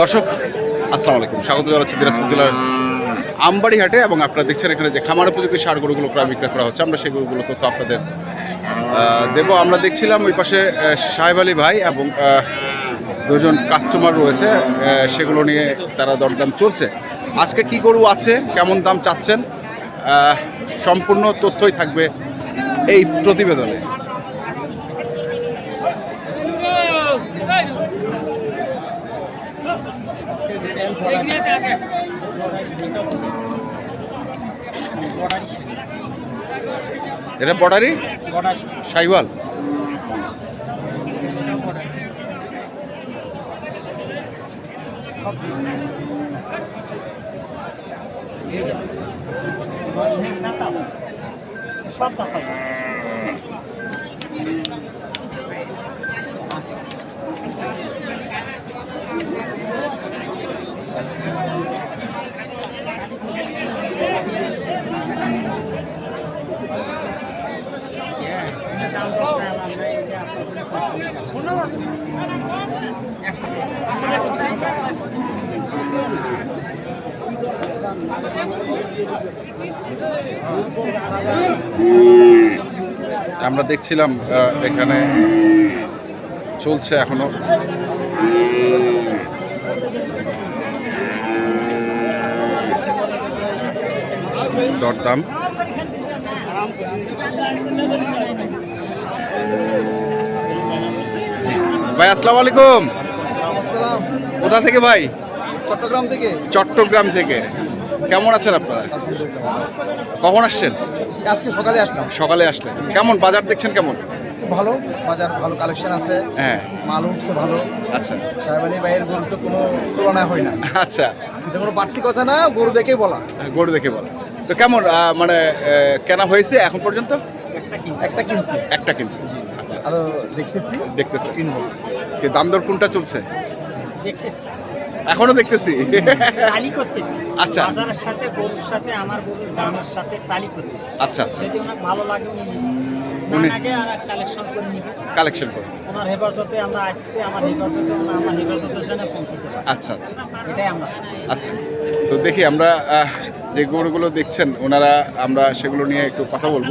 দর্শক, আসসালামু আলাইকুম। স্বাগত জানাচ্ছি দিনাজপুর জেলার আমবাড়ি হাটে এবং আপনারা দেখছেন এখানে যে খামার উপযোগী সার গরুগুলো প্রায় বিক্রয় করা হচ্ছে। আমরা সেই গরুগুলো তথ্য আপনাদের দেবো। আমরা দেখছিলাম ওই পাশে সাহেব আলী ভাই এবং দুজন কাস্টমার রয়েছে সেগুলো নিয়ে তারা দরদাম চলছে। আজকে কি গরু আছে? কেমন দাম চাচ্ছেন? সম্পূর্ণ তথ্যই থাকবে এই প্রতিবেদনে। এটা বর্ডারি সাইওয়াল। সব দাতা। আমরা দেখছিলাম এখানে চলছে এখনও। দরদাম। ভাই আসসালামু আলাইকুম। কোথা থেকে ভাই? চট্টগ্রাম থেকে। চট্টগ্রাম থেকে। কেমন আছেন আপনারা? কখন আসছেন? আজকে সকালে আসলাম। সকালে আসলেন। কেমন? বাজার দেখছেন কেমন? ভালো। বাজার ভালো কালেকশন আছে। হ্যাঁ। মাল উঠছে ভালো। আচ্ছা। সাহেব আলী ভাইয়ের গরু তো কোনো তুলনা হয় না। আচ্ছা। এটা কোনো বাড়তি কথা না গরু দেখেই বলা। গরু দেখে বলা। তো কেমন মানে কেনা হয়েছে এখন পর্যন্ত? একটা কিনছি। একটা কিনছি। একটা কিনছে। আচ্ছা। দেখতেছি। দেখতেছে। কিনবো। কি দাম দর কোনটা চলছে? দেখতেছি। এখনও দেখতেছি। টালি করতেছি। আচ্ছা। বাজারের সাথে গরুর সাথে আমার গরুর দামের সাথে টালি করতেছি। আচ্ছা আচ্ছা যদি ওনার ভালো লাগে উনি নিবে। না উনি- লাগে আর কালেকশন করে নিবে। কালেকশন করে। ওনার হেফাজতে আমরা আসছি আমার হেফাজতে আমার হেফাজতের জন্য পৌঁছতে পারি আচ্ছা আচ্ছা। এটাই আমরা আচ্ছা। তো দেখি আমরা যে গরুগুলো দেখছেন ওনারা আমরা সেগুলো নিয়ে একটু কথা বলব।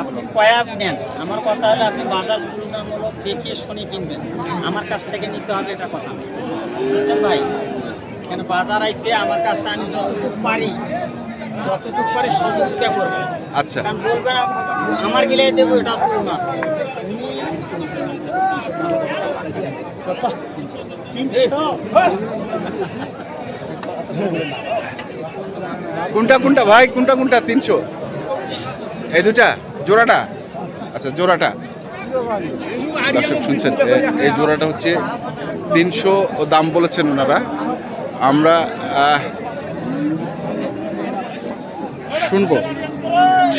আপনি কয়াব নেন? আমার কথা হলো আপনি বাজার তুলনামূলক দেখিয়ে শুনে কিনবেন। আমার কাছ থেকে নিতে হবে এটা কথা। বুঝছেন ভাই? কেন বাজার আইসে আমার কাছে আমি যতটুকু পারি যতটুকু পারি সহযোগিতা করব। আচ্ছা। কারণ বলবেন আমার গিলে দেবো এটা তুলনা? তিনশো? কোনটা কোনটা ভাই? কোনটা কোনটা? তিনশো। এই দুটা জোড়াটা? আচ্ছা জোড়াটা। দর্শক শুনছেন এই জোড়াটা হচ্ছে তিনশো দাম বলেছেন ওনারা। আমরা শুনব।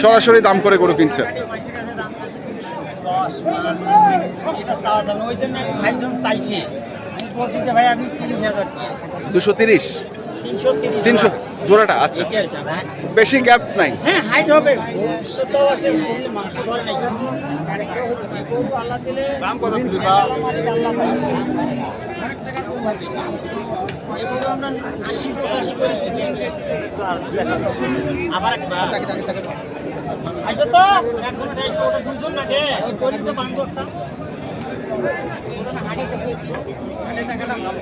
সরাসরি দাম করে গরু কিনছেন। দশ তিরিশ। তিনশো জোড়াটা আচ্ছা। এটা, হ্যাঁ। বেশি গ্যাপ নাই। হ্যাঁ হাইট হবে। মাংস ধরে নাই। গরু আল্লাহ দিলে আবার একটা। তো। আইসো ওটা দুজন লাগে। হাটে হাটে থাকাটা ভালো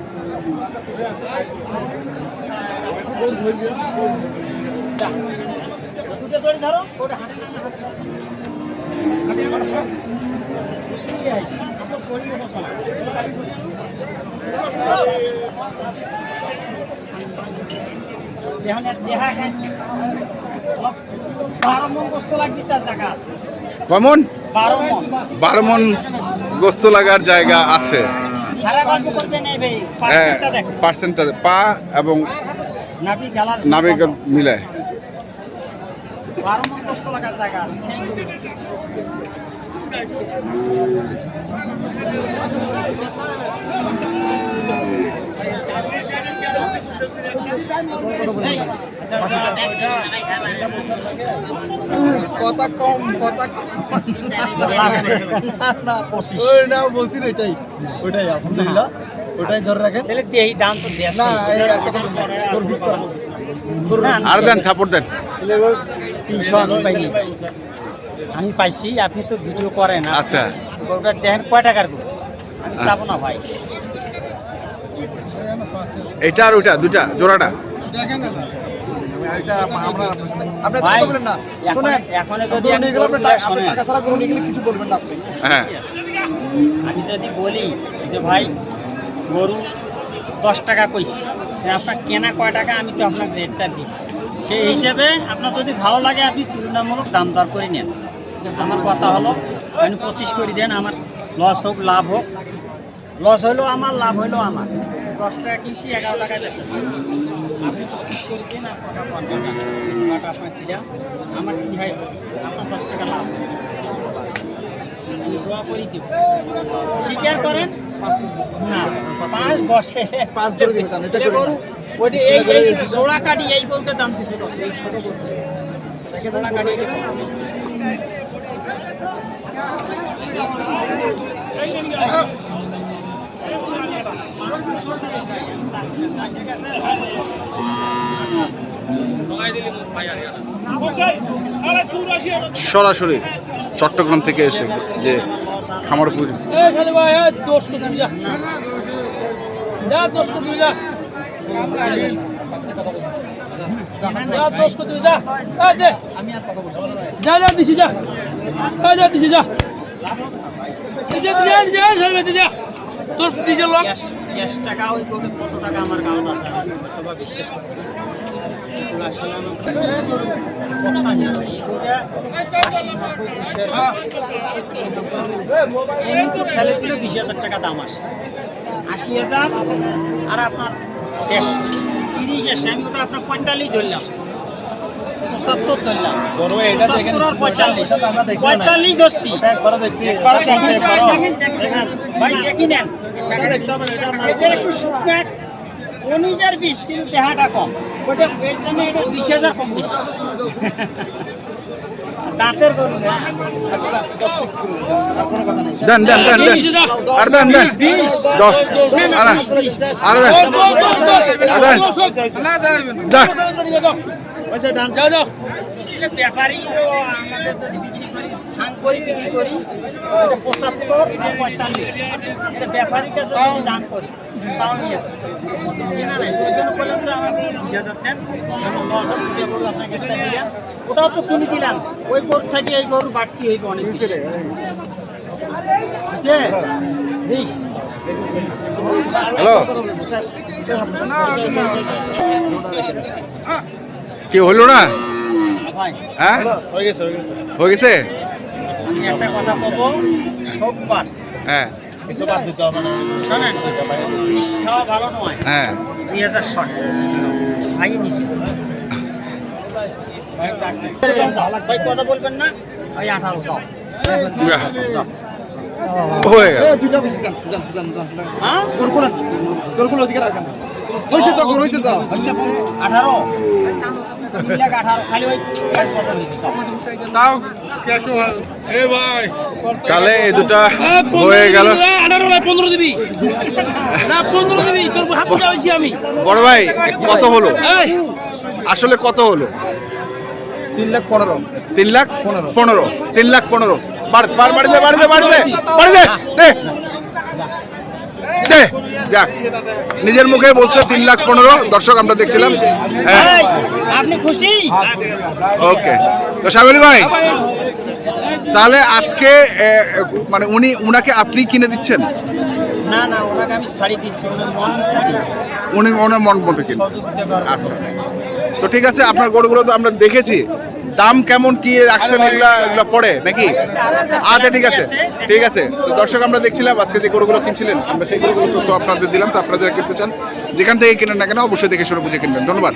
মন কমন মন বারো মন গোস্ত লাগার জায়গা আছে। হ্যাঁ পার্সেন্টটা পা এবং নাবিক মিলায় বারো কথা কম কথা কম। না না বলছি তো এটাই। ওটাই আলহামদুলিল্লাহ। ওটাই ধরে রাখেন। তাহলে দেই দাম তো না এই। তোর বিশ করা আর দেন থাপড় দেন। তিনশো আমি পাইনি। আমি পাইছি আপনি তো ভিডিও করেন আচ্ছা। গরুটা দেখেন কয় টাকার গরু আমি চাবো না ভাই। এটা আর ওইটা দুটা জোড়াটা। না আমি হ্যাঁ। আমি যদি বলি যে ভাই গরু দশ টাকা কইছি আপনার কেনা কয় টাকা? আমি তো আপনার রেটটা দিচ্ছি সেই হিসেবে আপনার যদি ভালো লাগে আপনি তুলনামূলক দাম দর করে নেন। আমার কথা হলো আপনি পঁচিশ করে দেন আমার লস হোক লাভ হোক। লস হইলেও আমার লাভ হইলেও আমার। দশ টাকা কিনছি এগারো টাকায় বেচেছি। আপনি পঁচিশ করে দিন আর কথা পঞ্চাশ টাকা আমার কি হয় আপনার দশ টাকা লাভ। আমি দোয়া করি দিব। স্বীকার করেন? না পাঁচ দশে। পাঁচ করে দিবেন, এটা এটা গরু ওইটা এই এই জোড়া কাটি এই গরুটার দাম কিছু এই ছোট গরু। জোড়া কাটি এটা দাম। সরাসরি চট্টগ্রাম থেকে এসে যে খামার পুজো তোর দিছে লোক ক্যাশ টাকা ওই গরুটা কত টাকা আমার গাঁত আছে আমি হয়তোবা বিশ্বাস করি কিন্তু আসলে আমার কথা নেই। এই গরুটা আশি, নব্বই, দুশোর আশি, নব্বই। এমনি তো ফেলে দিলে বিশ হাজার টাকা দাম আসে আশি হাজার আর আপনার দেড়শো তিরিশ আসে আমি ওটা আপনার পঁয়তাল্লিশ ধরলাম পঁচাত্তর ধরলাম পঁচাত্তর আর পঁয়তাল্লিশ পঁয়তাল্লিশ ধরছি। ভাই দেখি নেন এদের একটু শুকনা বিশ কিন্তু দেহাটা কম। ওটা এটা বিশ হাজার কম বেশি। দাঁতের গরু না। আচ্ছা দশ ফিক্স করে আর কোনো কথা নেই দেন দেন দেন দেন আর দেন দেন দশ আর দেন। আর দেন আর দেন যা যা যা এটা ব্যাপারী আমাদের যদি বিক্রি করি সাং করি বিক্রি করি এটা পঁচাত্তর আর পঁয়তাল্লিশ। এটা ব্যাপারীর কাছে যদি দান করি তাও নিয়ে যাবে কেনা নাই ওই জন্য বললাম যে আমার বিশ হাজার দেন আমার লস হাজার দুটো গরু আপনাকে একটা দিলাম। ওটাও তো কিনে দিলাম ওই গরু থেকে এই গরু বাড়তি হইবে অনেক বেশি। বুঝছে? বিশ হ্যালো। কি হলো না? হ্যাঁ? হয়ে গেছে? আমি একটা কথা বলব সোমবার। হ্যাঁ। শোনেন বিষ খাওয়া ভালো নয়। হ্যাঁ। দুই হাজার ষাট। ভাই ভাই কথা বলবেন না ওই আঠারো যাও হয়ে গেল। এই দুইটা বেশি যান, যান, যান, যান, যান। হ্যাঁ? হয়েছে তো? হয়েছে তো। আঠারো। কালে এই দুটা হয়ে গেল। পনেরো দিবি। না পনেরো দিবি তোর আমি। বড় ভাই কত হলো? আসলে কত হলো? তিন লাখ পনেরো। তিন লাখ পনেরো। তিন লাখ পনেরো। বাড় বাড় বাড়ি দে বাড়ি দে বাড়ি দে যাক। নিজের মুখে বলছে তিন লাখ পনেরো দর্শক আমরা দেখছিলাম। হ্যাঁ। আপনি খুশি? ওকে। তো সাগরি ভাই তাহলে আজকে মানে উনি উনাকে আপনি কিনে দিচ্ছেন? না না ওনাকে আমি শাড়ি দিচ্ছি ওনার মতো উনি ওনার মন মতো কিনে। আচ্ছা আচ্ছা। তো ঠিক আছে আপনার গরুগুলো তো আমরা দেখেছি। দাম কেমন কি রাখছেন এগুলা এগুলা পড়ে নাকি? আচ্ছা ঠিক আছে ঠিক আছে। তো দর্শক আমরা দেখছিলাম আজকে যে গরুগুলো কিনছিলেন আমরা সেই গরুগুলো তথ্য আপনাদের দিলাম তো আপনাদের কিনতে চান যেখান থেকে কিনেন না কেন অবশ্যই দেখে শুনে বুঝে কিনবেন। ধন্যবাদ।